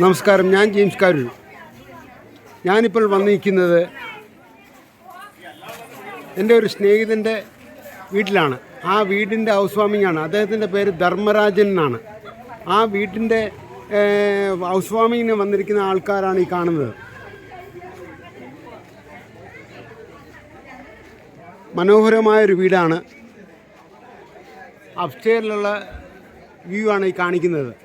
നമസ്കാരം. ഞാൻ ജെയിംസ് കാരൂർ. ഞാനിപ്പോൾ വന്നിരിക്കുന്നത് എന്റെ ഒരു സ്നേഹിതന്റെ വീട്ടിലാണ്. ആ വീടിന്റെ ഹൗസ് അദ്ദേഹത്തിന്റെ പേര് ധർമ്മരാജൻ എന്നാണ്. ആ വീട്ടിന്റെ ഹൗസ് വാമിങ്ങിന് വന്നിരിക്കുന്ന ആൾക്കാരാണ് ഈ കാണുന്നത്. മനോഹരമായൊരു വീടാണ്. അപ്സ്റ്റേറിലുള്ള വ്യൂ ആണ് ഈ കാണിക്കുന്നത്.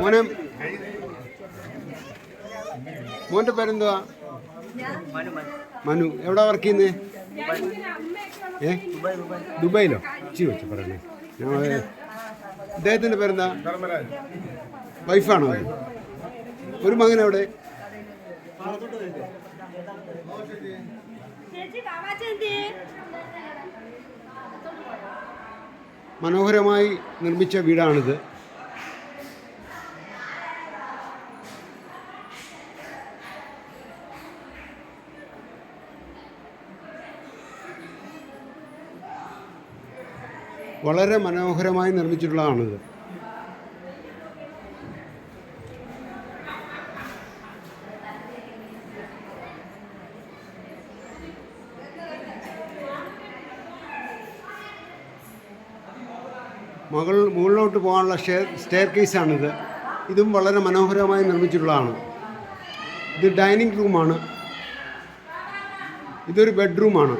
മോനെ. മോന്റെ പേരെന്തുവാ? മനു. എവിടെ വർക്ക് ചെയ്യുന്നേ? ഏ? ദുബായിലോ? ചീ വെച്ച പറയണേ ഞാൻ ഇദ്ദേഹത്തിന്റെ പേരെന്താ? വൈഫാണോ? ഒരു മകൻ എവിടെ? ചേച്ചി. മനോഹരമായി നിർമ്മിച്ച വീടാണിത്. വളരെ മനോഹരമായി നിർമ്മിച്ചിട്ടുള്ളതാണിത്. മകൾ മുകളിലോട്ട് പോകാനുള്ള സ്റ്റെയർ സ്റ്റെയർ കേസാണിത് ഇതും വളരെ മനോഹരമായി നിർമ്മിച്ചിട്ടുള്ളതാണ്. ഇത് ഡൈനിങ് റൂമാണ്. ഇതൊരു ബെഡ്റൂമാണ്.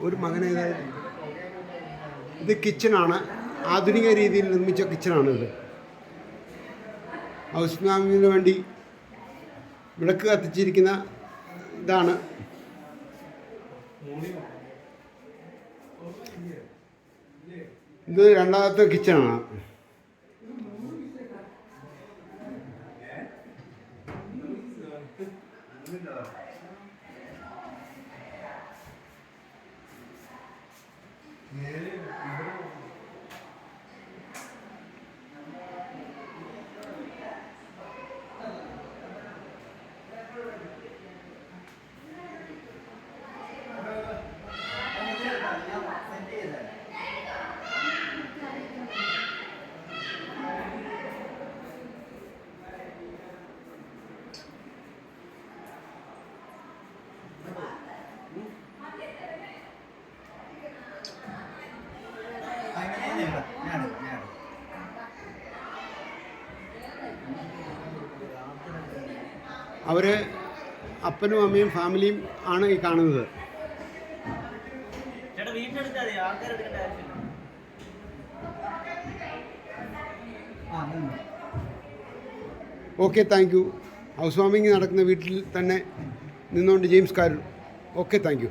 ഒരു മകനെ ഇത് കിച്ചണാണ്. ആധുനിക രീതിയിൽ നിർമ്മിച്ച കിച്ചണാണിത്. ഹൗസ് ഫാമിലിന് വേണ്ടി വിളക്ക് കത്തിച്ചിരിക്കുന്ന ഇതാണ്. ഇത് രണ്ടാമത്തെ കിച്ചണാണ് അവർ അപ്പനും അമ്മയും ഫാമിലിയും ആണ് ഈ കാണുന്നത്. ഓക്കെ താങ്ക് യു ഹൗസ് വാമിങ് നടക്കുന്ന വീട്ടിൽ തന്നെ നിന്നുകൊണ്ട് James Karoor. Okay thank you